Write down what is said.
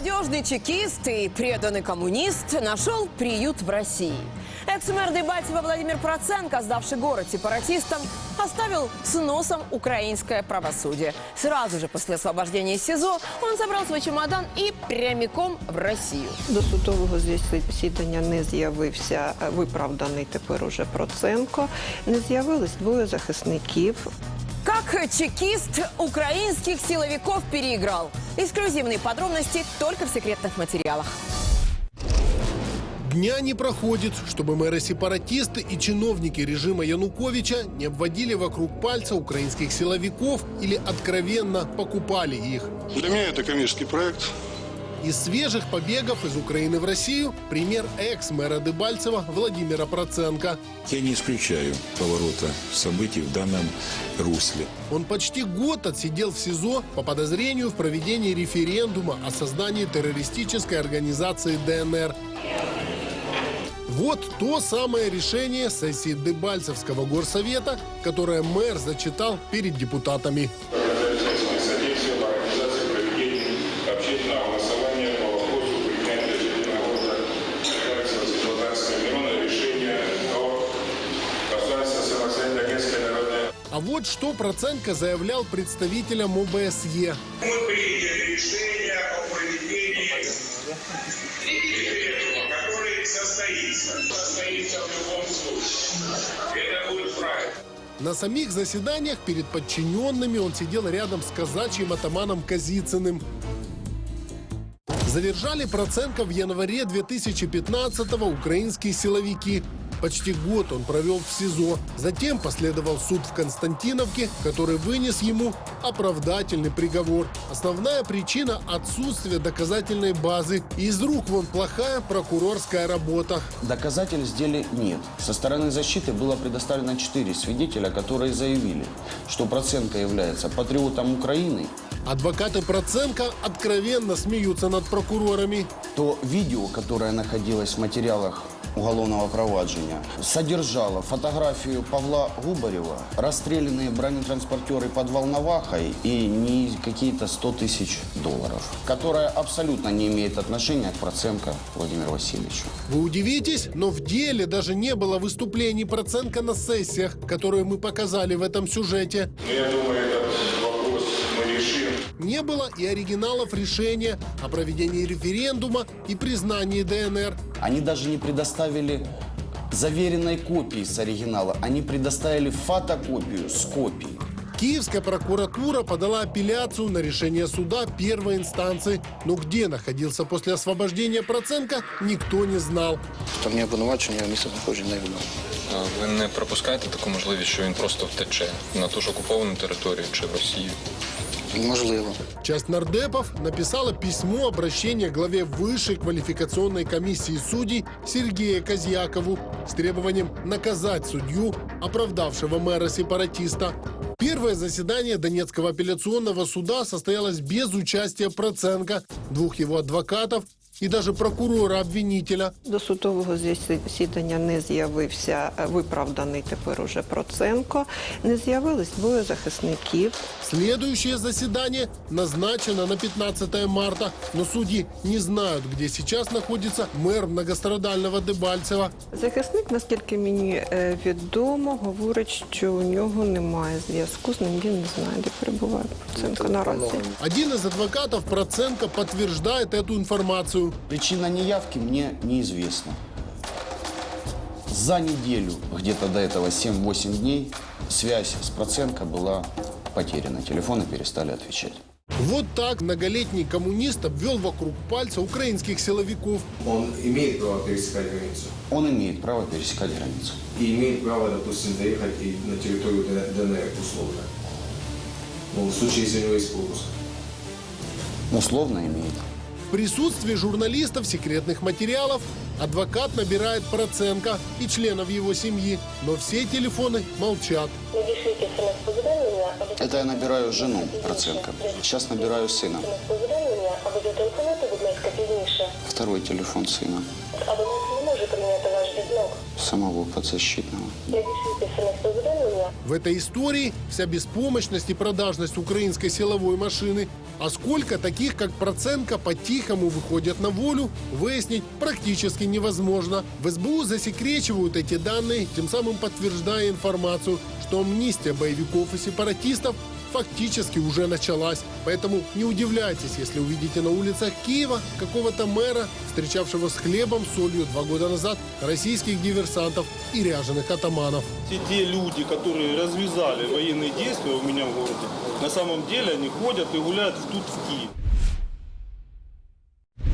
Надежный чекист и преданный коммунист нашел приют в России. Экс-мэр Дебальцева Владимир Проценко, сдавший город сепаратистам, оставил с носом украинское правосудие. Сразу же после освобождения из СИЗО он забрал свой чемодан и прямиком в Россию. До судового засідання не з'явився е, виправданий тепер уже Проценко. Не з'явились двоє захисників. Как чекист украинских силовиков переиграл. Эксклюзивные подробности только в секретных материалах. Дня не проходит, чтобы мэры-сепаратисты и чиновники режима Януковича не обводили вокруг пальца украинских силовиков или откровенно покупали их. Для меня это коммерческий проект. Из свежих побегов из Украины в Россию пример экс-мэра Дебальцева Владимира Проценко. Я не исключаю поворота событий в данном русле. Он почти год отсидел в СИЗО по подозрению в проведении референдума о создании террористической организации ДНР. Вот то самое решение сессии Дебальцевского горсовета, которое мэр зачитал перед депутатами. А вот что Проценко заявлял представителям ОБСЕ. Мы приняли решение о проведении референдума, который состоится. Состоится в любом случае. Это будет правильно. На самих заседаниях перед подчиненными он сидел рядом с казачьим атаманом Казицыным. Задержали Проценко в январе 2015-го украинские силовики. Почти год он провел в СИЗО. Затем последовал суд в Константиновке, который вынес ему оправдательный приговор. Основная причина – отсутствие доказательной базы. Из рук вон плохая прокурорская работа. Доказательств деле нет. Со стороны защиты было предоставлено четыре свидетеля, которые заявили, что Проценко является патриотом Украины, Адвокаты Проценко откровенно смеются над прокурорами. то видео, которое находилось в материалах уголовного проваджения, содержало фотографию Павла Губарева, расстрелянные бронетранспортеры под Волновахой и не какие-то 100 тысяч долларов, которая абсолютно не имеет отношения к Проценко Владимиру Васильевичу. Вы удивитесь, но в деле даже не было выступлений Проценко на сессиях, которые мы показали в этом сюжете. Но я думаю, решим. Не было и оригиналов решения о проведении референдума и признании ДНР. Они даже не предоставили заверенной копии с оригинала. Они предоставили фотокопию с копией. Киевская прокуратура подала апелляцию на решение суда первой инстанции. Но где находился после освобождения Проценко, никто не знал. Там не обвинувачення, місце знаходження невідомо. А Ви не пропускаєте таку можливість, що він просто втече на ту ж окуповану територію чи в Росію? Можливо. Часть нардепов написала письмо обращения главе высшей квалификационной комиссии судей Сергея Козьякову с требованием наказать судью, оправдавшего мэра-сепаратиста. Первое заседание Донецкого апелляционного суда состоялось без участия Проценко, двух его адвокатов и даже прокурора-обвинителя. До судового засідання не з'явився е, виправданий тепер уже Проценко. Не з'явились двоє захисників. Следующее заседание назначено на 15 марта, но судьи не знают, где сейчас находится мэр многострадального Дебальцева. Захисник, наскільки мені е, відомо, говорить, що у нього немає зв'язку з ним. Він не знає, де перебуває Проценко наразі. Один из адвокатов Проценко подтверждает эту информацию. Причина неявки мне неизвестна. За неделю, где-то до этого 7-8 дней, связь с Проценко была потеряна. Телефоны перестали отвечать. Вот так многолетний коммунист обвел вокруг пальца украинских силовиков. Он имеет право пересекать границу. Он имеет право пересекать границу. И имеет право, допустим, доехать и на территорию ДНР условно. Ну, в случае, если у него есть пропуск. Условно имеет. В присутствии журналистов секретных материалов адвокат набирает Проценко и членов его семьи, но все телефоны молчат. Надішліть смс-повідомлення або Это я набираю жену Проценко. Сейчас набираю сына. смс-повідомлення або зателефонуйте, будь ласка, пізніше. Второй телефон сына. Самого подзащитного. В этой истории вся беспомощность и продажность украинской силовой машины. А сколько таких, как Проценко, по-тихому выходят на волю, выяснить практически невозможно. В СБУ засекречивают эти данные, тем самым подтверждая информацию, что амнистия боевиков и сепаратистов фактически уже началась. Поэтому не удивляйтесь, если увидите на улицах Киева какого-то мэра, встречавшего с хлебом, солью два года назад российских диверсантов и ряженых атаманов. Все те люди, которые развязали военные действия у меня в городе, на самом деле они ходят и гуляют тут в Киев.